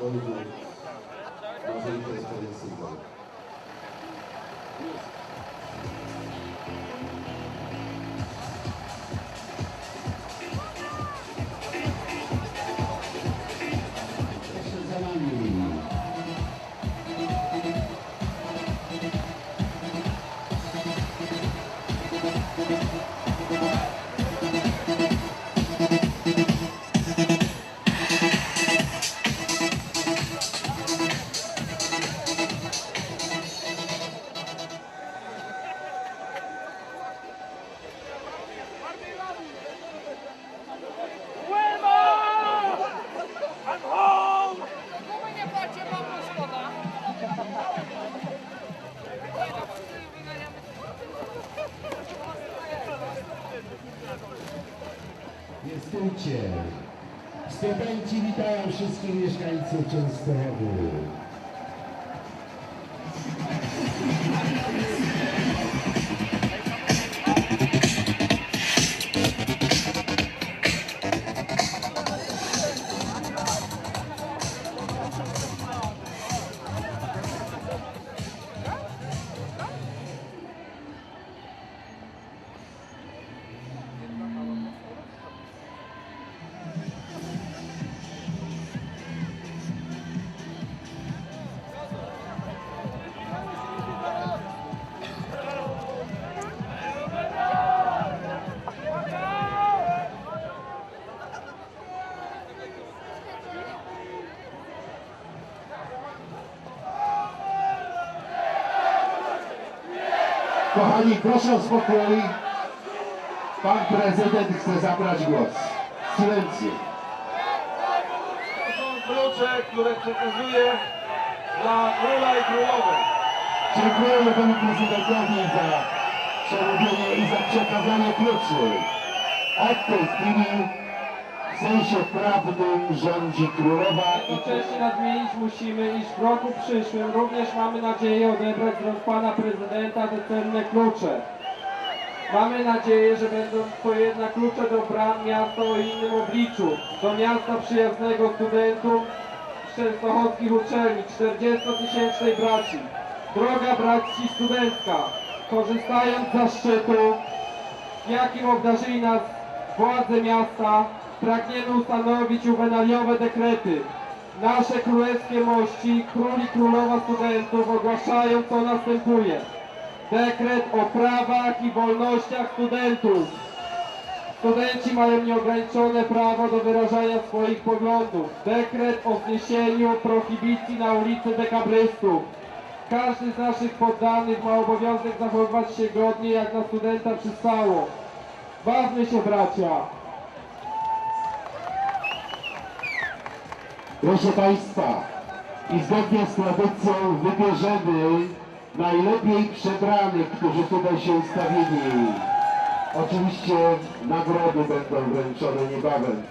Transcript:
dojdzie na zainteresowanie symbol. Jeszcze za nami. Gumy stójcie. Studenci witają wszystkich mieszkańców Częstochowy. Kochani, proszę o spokój. Pan prezydent chce zabrać głos. Silencję. To są klucze, które przekazuję dla króla i królowej. Dziękujemy panu prezydentowi za przemówienie i za przekazanie kluczy. Od tej chwili sensie prawnym rządzi królowa i Jednocześnie nadmienić musimy, iż w roku przyszłym również mamy nadzieję odebrać z rąk pana prezydenta te cenne klucze. Mamy nadzieję, że będą to jednak klucze do bram miasta o innym obliczu, do miasta przyjaznego studentom częstochowskich uczelni, 40-tysięcznej braci. Droga braci studencka, korzystając z zaszczytu, jakim obdarzyli nas władze miasta, pragniemy ustanowić juwenaliowe dekrety. Nasze królewskie mości, król i królowa studentów ogłaszają co następuje. Dekret o prawach i wolnościach studentów. Studenci mają nieograniczone prawo do wyrażania swoich poglądów. Dekret o zniesieniu prohibicji na ulicy dekabrystów. Każdy z naszych poddanych ma obowiązek zachowywać się godnie, jak na studenta przystało. Bawmy się, bracia! Proszę Państwa, i zgodnie z tradycją wybierzemy najlepiej przebranych, którzy tutaj się ustawili. Oczywiście nagrody będą wręczone niebawem.